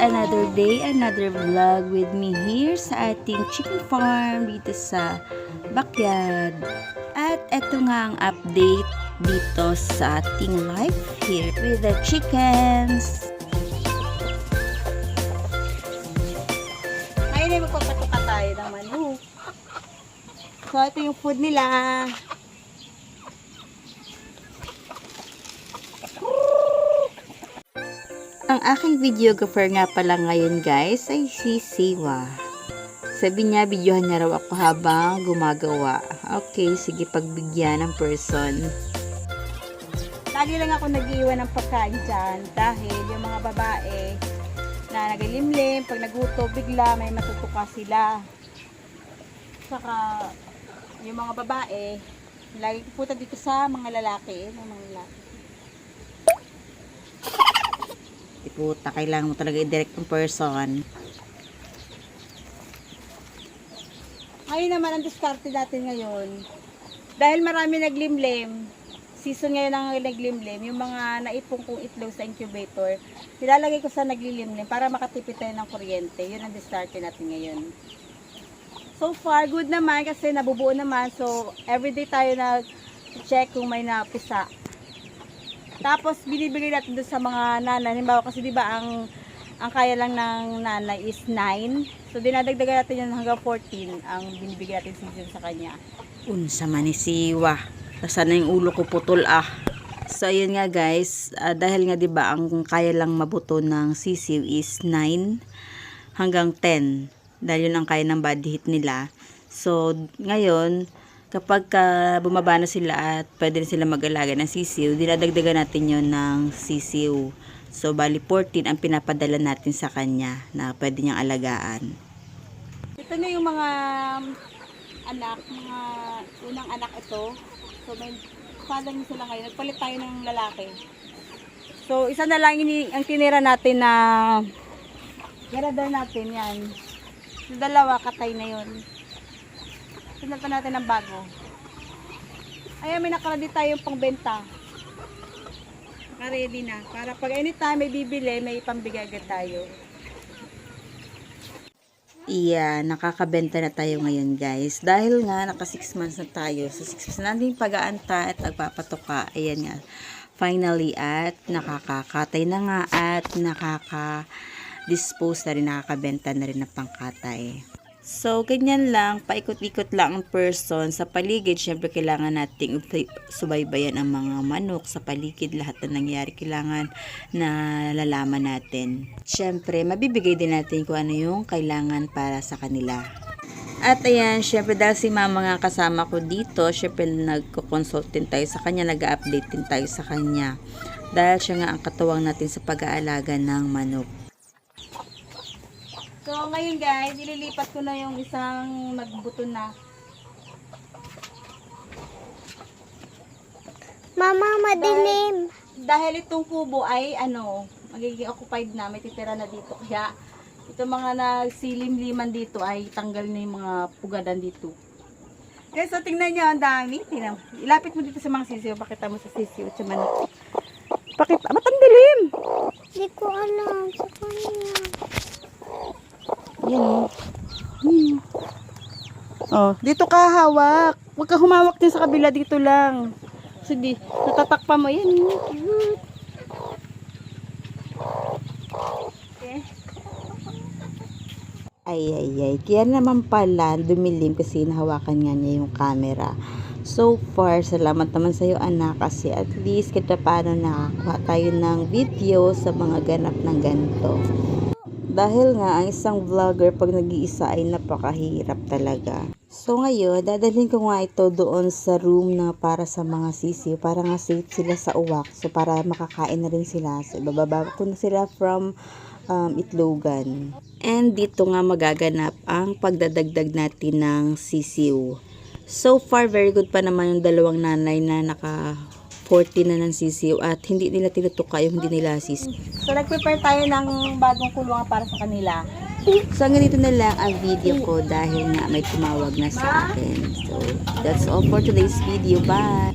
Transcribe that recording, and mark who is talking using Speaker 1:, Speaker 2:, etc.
Speaker 1: another day, another vlog with me here sa ating chicken farm dito sa backyard. At eto nga ang update dito sa ating life here with the chickens.
Speaker 2: Ngayon ay magpapatuka tayo ng manok. So, ito yung food nila.
Speaker 1: Ang aking videographer nga pala ngayon guys ay si Siwa. Sabi niya, videohan niya raw ako habang gumagawa. Okay, sige pagbigyan ng person.
Speaker 2: Lagi lang ako nag-iwan ng pagkain dyan dahil yung mga babae na nagalimlim, pag naguto, bigla may matutuka sila. Saka, yung mga babae, lagi pupunta dito sa mga lalaki. Mga lalaki.
Speaker 1: Puta, kailangan mo talaga i-direct ng person.
Speaker 2: Ngayon naman ang diskarte natin ngayon. Dahil marami naglimlim, season ngayon ang naglimlim, yung mga naipong kong itlog sa incubator, nilalagay ko sa naglilimlim para makatipid tayo ng kuryente. Yun ang diskarte natin ngayon. So far, good naman kasi nabubuo naman. So, everyday tayo nag-check kung may napisa. Tapos, binibigay natin doon sa mga nanay. Halimbawa, kasi di ba ang ang kaya lang ng nanay is 9. So, dinadagdagan natin yan hanggang 14 ang binibigay natin season sa kanya.
Speaker 1: Unsa man ni Siwa. Sana yung ulo ko putol ah. So ayun nga guys, ah, dahil nga 'di ba ang kaya lang mabuto ng sisiw is 9 hanggang 10. Dahil yun ang kaya ng body heat nila. So ngayon, kapag ka bumaba na sila at pwede na sila mag-alaga ng sisiw, dinadagdagan natin yon ng sisiw. So bali 14 ang pinapadala natin sa kanya na pwede niyang alagaan.
Speaker 2: Ito na yung mga anak, mga unang anak ito. So, may father na sila ngayon. Nagpalit tayo ng lalaki. So, isa na lang ini ang tinira natin na garador natin yan. Yung dalawa, katay na yun. Tignan pa natin ng bago. Ayan, may nakaredy tayong pangbenta. Nakaready na. Para pag anytime may bibili, may pambigay agad tayo.
Speaker 1: Iya, nakakabenta na tayo ngayon guys. Dahil nga, naka 6 months na tayo. Sa 6 months natin pag-aanta at nagpapatuka. Ayan nga. Finally, at nakakakatay na nga at nakaka-dispose na rin, nakakabenta na rin ng pangkatay. So, ganyan lang, paikot-ikot lang ang person sa paligid. Siyempre, kailangan nating subaybayan ang mga manok sa paligid. Lahat na nangyari, kailangan na lalaman natin. Siyempre, mabibigay din natin kung ano yung kailangan para sa kanila. At ayan, syempre dahil si mama nga kasama ko dito, syempre nagko-consult din tayo sa kanya, nag-update din tayo sa kanya. Dahil siya nga ang katuwang natin sa pag-aalaga ng manok.
Speaker 2: So, ngayon guys, ililipat ko na yung isang nagbuto na.
Speaker 3: Mama, madilim.
Speaker 2: Dahil itong kubo ay, ano, magiging occupied na, may titira na dito. Kaya, itong mga nagsilim-liman dito ay tanggal na yung mga pugadan dito. Guys, so tingnan nyo, ang dami. Tingnan. Ilapit mo dito sa mga sisiyo. Pakita mo sa sisiyo at sa manok. Pakita. Ba't ang dilim?
Speaker 3: Hindi ko alam sa kanya.
Speaker 2: Yan o. Hmm. Oh, dito ka hawak. Huwag ka humawak din sa kabila dito lang. Kasi di, natatakpa mo yan. Cute. Okay.
Speaker 1: Ay, ay, ay. Kaya naman pala, dumilim kasi nahawakan nga niya yung camera. So far, salamat naman sa iyo anak kasi at least kita paano nakakuha tayo ng video sa mga ganap ng ganito. Dahil nga, ang isang vlogger pag nag-iisa ay napakahirap talaga. So ngayon, dadalhin ko nga ito doon sa room na para sa mga sisiw. Para nga safe sila sa uwak. So para makakain na rin sila. So ibababa ko na sila from um, itlogan. And dito nga magaganap ang pagdadagdag natin ng sisiw. So far, very good pa naman yung dalawang nanay na naka 40 na ng sisiw at hindi nila tinutuka yung hindi nila sisiw.
Speaker 2: So, nag-prepare tayo ng bagong kulungan para sa kanila.
Speaker 1: So, ganito na lang ang video ko dahil nga may tumawag na sa akin. So, that's all for today's video. Bye!